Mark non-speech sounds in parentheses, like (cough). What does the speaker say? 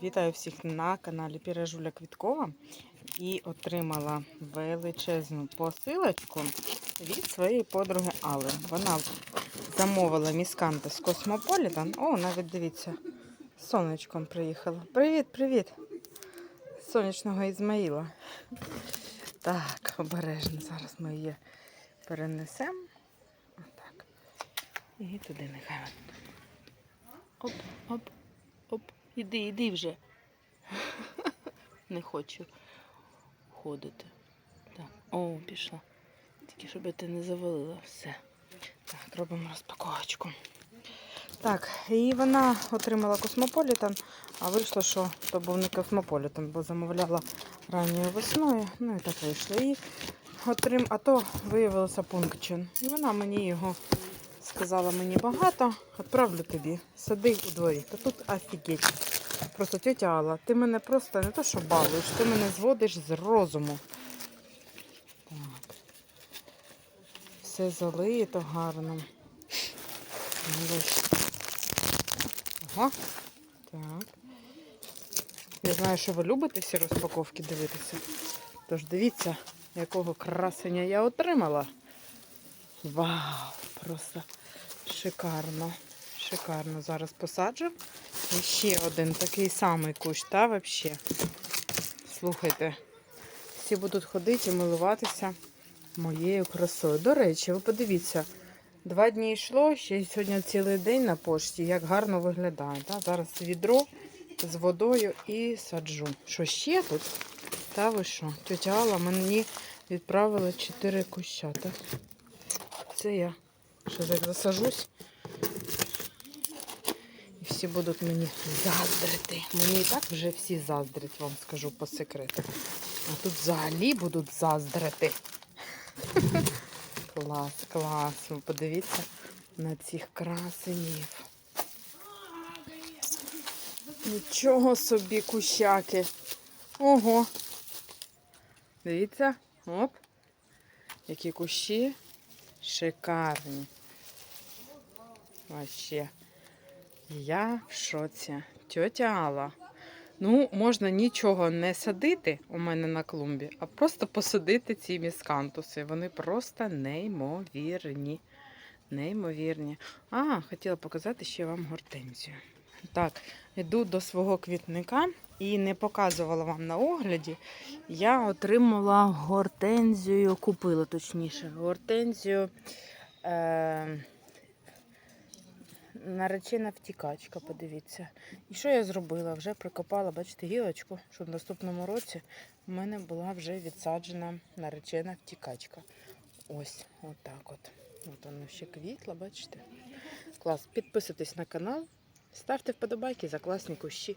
Вітаю всіх на каналі Піражуля Квіткова і отримала величезну посилочку від своєї подруги Алли. Вона замовила місканти з Космополітан. О, навіть дивіться, сонечком приїхала. Привіт, привіт! Сонячного Ізмаїла. Так, обережно. Зараз ми її перенесемо. І туди нехай. Оп, оп, оп. Іди, іди вже. (laughs) Не хочу ходити. Так, о, пішла. Тільки щоб ти не завалила все. Так, робимо розпаковочку. Так, і вона отримала космополітан, а вийшло, що то був не космополітан, бо замовляла ранньою весною. Ну і так вийшло. І отрим... А то виявилося пункчин. І вона мені його сказала мені багато, відправлю тобі. Сади у дворі. Та тут офігеть. Просто тетя Алла, ти мене просто не то, що балуєш, ти мене зводиш з розуму. Так. Все залито гарно. Ага. Так. Я знаю, що ви любите всі розпаковки дивитися. Тож дивіться, якого красення я отримала. Вау! Просто шикарно. Шикарно. Зараз посаджу. І ще один такий самий кущ, та взагалі. Слухайте, всі будуть ходити і милуватися моєю красою. До речі, ви подивіться, два дні йшло, ще й сьогодні цілий день на пошті, як гарно виглядає. Та? Зараз відро з водою і саджу. Що ще тут? Та ви що? Тетя Алла мені відправила 4 кущата. Це я ще як засажусь. І всі будуть мені заздрити. Мені і так вже всі заздрять, вам скажу по секрету. А тут взагалі будуть заздрити. (laughs) Клас, клас. Подивіться на цих красенів. Нічого собі кущаки. Ого. Дивіться, оп. Які кущі шикарні. Вообще. Я в шоці. Тьотя Алла. Ну, можна нічого не садити у мене на клумбі, а просто посадити ці міскантуси. Вони просто неймовірні. Неймовірні. А, хотіла показати ще вам гортензію. Так, йду до свого квітника і не показувала вам на огляді. Я отримала гортензію, купила точніше, гортензію. Е- наречена втікачка, подивіться. І що я зробила? Вже прикопала, бачите, гілочку, щоб в наступному році в мене була вже відсаджена наречена втікачка. Ось, отак от. От воно ще квітла, бачите? Клас. Підписуйтесь на канал, ставте вподобайки за класні кущі.